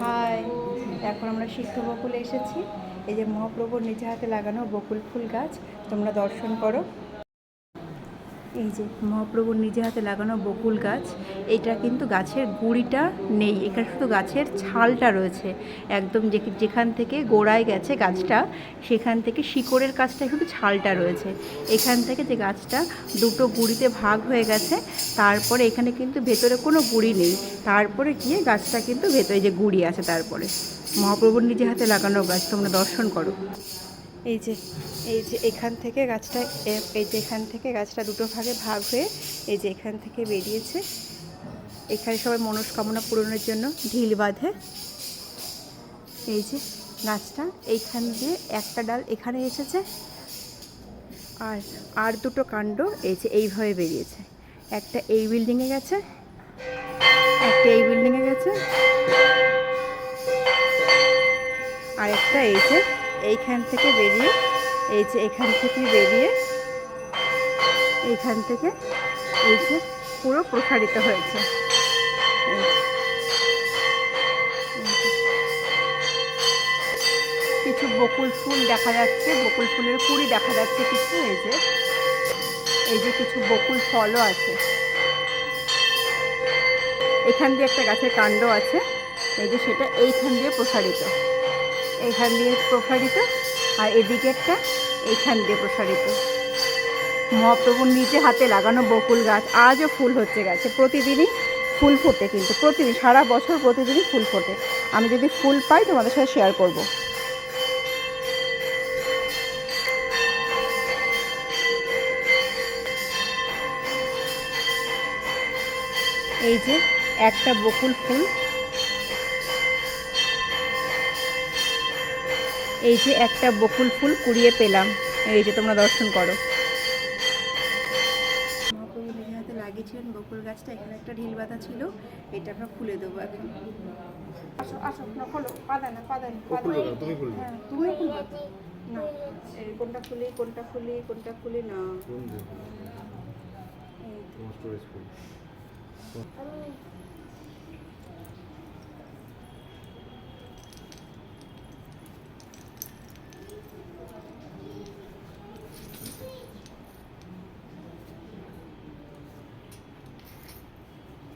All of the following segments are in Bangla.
হাই, এখন আমরা সিদ্ধ বকুলে এসেছি। এই যে মহাপ্রভুর নিজে হাতে লাগানো বকুল ফুল গাছ, তোমরা দর্শন করো। এই যে মহাপ্রভুর নিজে হাতে লাগানো বকুল গাছ, এটা কিন্তু গাছের গুঁড়িটা নেই, এখানে শুধু গাছের ছালটা রয়েছে। একদম যে- যেখান থেকে গোড়ায় গেছে গাছটা, সেখান থেকে শিকড়ের কাছটা শুধু ছালটা রয়েছে। এখান থেকে যে গাছটা দুটো গুঁড়িতে ভাগ হয়ে গেছে, তারপরে এখানে কিন্তু ভেতরে কোনো গুঁড়ি নেই। তারপরে গিয়ে গাছটা কিন্তু ভেতরে যে গুঁড়ি আছে তারপরে। মহাপ্রভুর নিজে হাতে লাগানো গাছ, তোমরা দর্শন করো। এই যে এই যে এখান থেকে গাছটা এই যে এখান থেকে গাছটা দুটো ভাগে ভাগ হয়ে এই যে এখান থেকে বেরিয়েছে। এখানে সবাই মনস্কামনা পূরণের জন্য ঢিল বাঁধে। এই যে গাছটা, এইখান দিয়ে একটা ডাল এখানে এসেছে। আর আর দুটো কাণ্ড এই যে এইভাবে বেরিয়েছে। একটা এই বিল্ডিংয়ে গেছে, একটা এই বিল্ডিংয়ে গেছে। আর একটা এই যে এইখান থেকে বেরিয়ে, এই যে এখান থেকে বেরিয়ে, এইখান থেকে এই যে পুরো প্রসারিত হয়েছে। কিছু বকুল ফুল দেখা যাচ্ছে, বকুল ফুলের কুড়ি দেখা যাচ্ছে কিছু, এই যে এই যে কিছু বকুল ফলও আছে এখান দিয়ে একটা গাছের কাণ্ড আছে, এই যে সেটা এইখান দিয়ে প্রসারিত এইখান দিয়ে প্রসারিত, আর এদিকেরটা এইখান দিয়ে প্রসারিত। মহাপ্রভুর নিচে হাতে লাগানো বকুল গাছ, আজও ফুল হচ্ছে গাছে। প্রতিদিনই ফুল ফোটে কিন্তু, প্রতিদিন, সারা বছর প্রতিদিনই ফুল ফোটে। আমি যদি ফুল পাই, তোমাদের সাথে শেয়ার করব। এই যে একটা বকুল ফুল এই যে একটা বকুল ফুল কুড়িয়ে পেলাম। এই যে তোমরা দর্শন করো। মহাপ্রভু নিজের হাতে লাগিয়েছিলেন বকুল গাছটা এখানে একটা ঢিল বাঁধা ছিল এটা আমরা খুলে দেবো এখন। আসো আসো না খোলো পাদা না পাদা না তুমি খুলবে। হ্যাঁ তুমি খুলবে না এই কোনটা খুলি কোনটা খুলি কোনটা খুলি না। কোন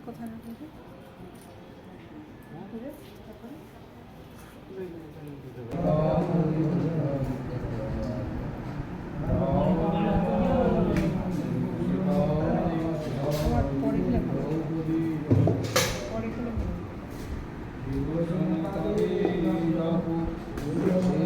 কোথায় না পরে পরে